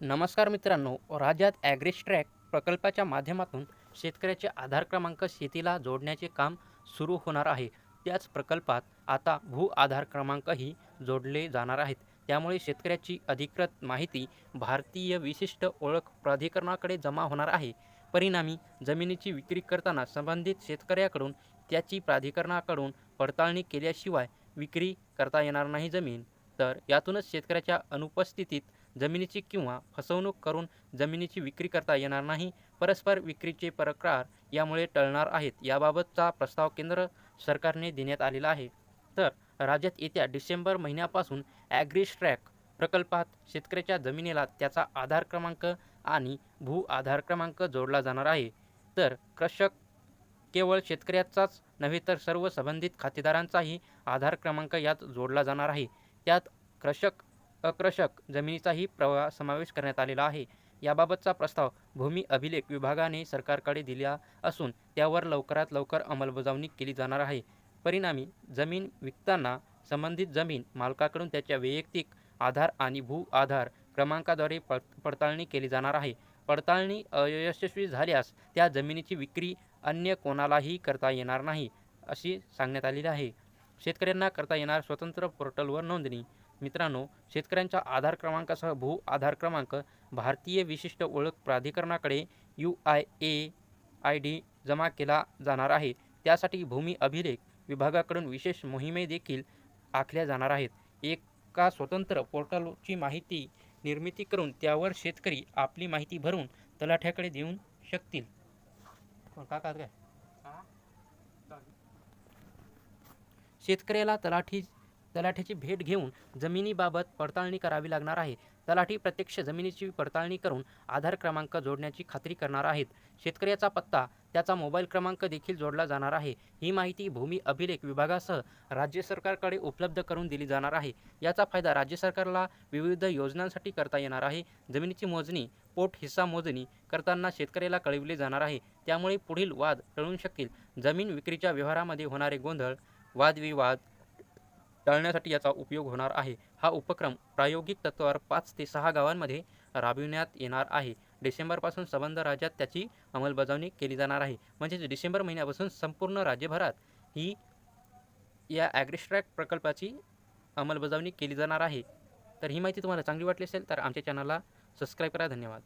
नमस्कार मित्रांनो राज्यात ॲग्रिस्ट्रॅक प्रकल्पाच्या माध्यमातून शेतकऱ्याचे आधार क्रमांक शेतीला जोडण्याचे काम सुरू होणार आहे. त्याच प्रकल्पात आता भू आधार क्रमांकही जोडले जाणार आहेत. त्यामुळे शेतकऱ्याची अधिकृत माहिती भारतीय विशिष्ट ओळख प्राधिकरणाकडे जमा होणार आहे. परिणामी जमिनीची विक्री करताना संबंधित शेतकऱ्याकडून त्याची प्राधिकरणाकडून पडताळणी केल्याशिवाय विक्री करता येणार नाही जमीन. तर यातूनच शेतकऱ्याच्या अनुपस्थितीत जमिनीची किंवा फसवणूक करून जमिनीची विक्री करता येणार नाही परस्पर विक्रीचे प्रकार यामुळे टळणार आहेत याबाबतचा प्रस्ताव केंद्र सरकारने देण्यात आलेला आहे. तर राज्यात येत्या डिसेंबर महिन्यापासून ॲग्रिस्ट्रॅक प्रकल्पात शेतकऱ्याच्या जमिनीला त्याचा आधार क्रमांक आणि भू आधार क्रमांक जोडला जाणार आहे. तर कृषक केवळ शेतकऱ्याचाच नव्हे तर सर्व संबंधित खातेदारांचाही आधार क्रमांक यात जोडला जाणार आहे. त्यात कृषक अक्रशक जमिनीचाही प्रवा समावेश करण्यात आलेला आहे. याबाबतचा प्रस्ताव भूमी अभिलेख विभागाने सरकारकडे दिला असून त्यावर लवकरात लवकर अंमलबजावणी केली जाणार आहे. परिणामी जमीन विकताना संबंधित जमीन मालकाकडून त्याच्या वैयक्तिक आधार आणि भू आधार क्रमांकाद्वारे पड पडताळणी केली जाणार आहे. पडताळणी अयशस्वी झाल्यास त्या जमिनीची विक्री अन्य कोणालाही करता येणार नाही अशी सांगण्यात आलेली आहे. शेतकऱ्यांना करता येणार स्वतंत्र पोर्टलवर नोंदणी मित्रांनो शेतकऱ्यांच्या आधार क्रमांकासह भू आधार क्रमांक भारतीय विशिष्ट ओळख प्राधिकरणाकडे U I A I D जमा केला जाणार आहे. त्यासाठी भूमी अभिलेख विभागाकडून विशेष मोहिमे देखील आखल्या जाणार आहेत. एका स्वतंत्र पोर्टलची माहिती निर्मिती करून त्यावर शेतकरी आपली माहिती भरून तलाठ्याकडे देऊ शकतील. का काय? शेतकऱ्याला तलाठी तलाठ्याची भेट घेऊन जमिनीबाबत पडताळणी करावी लागणार आहे. तलाठी प्रत्यक्ष जमिनीची पडताळणी करून आधार क्रमांक जोडण्याची खात्री करणार आहेत. शेतकऱ्याचा पत्ता त्याचा मोबाईल क्रमांक देखील जोडला जाणार आहे. ही माहिती भूमी अभिलेख विभागासह राज्य सरकारकडे उपलब्ध करून दिली जाणार आहे. याचा फायदा राज्य सरकारला विविध योजनांसाठी करता येणार आहे. जमिनीची मोजणी पोट हिस्सा मोजणी करताना शेतकऱ्याला कळविले जाणार आहे. त्यामुळे पुढील वाद टळू शकतील जमीन विक्रीच्या व्यवहारामध्ये होणारे गोंधळ वादविवाद टाळण्यासाठी याचा उपयोग होणार आहे. हा उपक्रम प्रायोगिक तत्त्वावर पाच ते सहा गावांमध्ये राबविण्यात येणार आहे. डिसेंबरपासून संबंध राज्यात त्याची अंमलबजावणी केली जाणार आहे. म्हणजेच डिसेंबर महिन्यापासून संपूर्ण राज्यभरात ही या ॲग्रिस्ट्रॅक प्रकल्पाची अंमलबजावणी केली जाणार आहे. तर ही माहिती तुम्हाला चांगली वाटली असेल तर आमच्या चॅनलला सबस्क्राईब करा. धन्यवाद.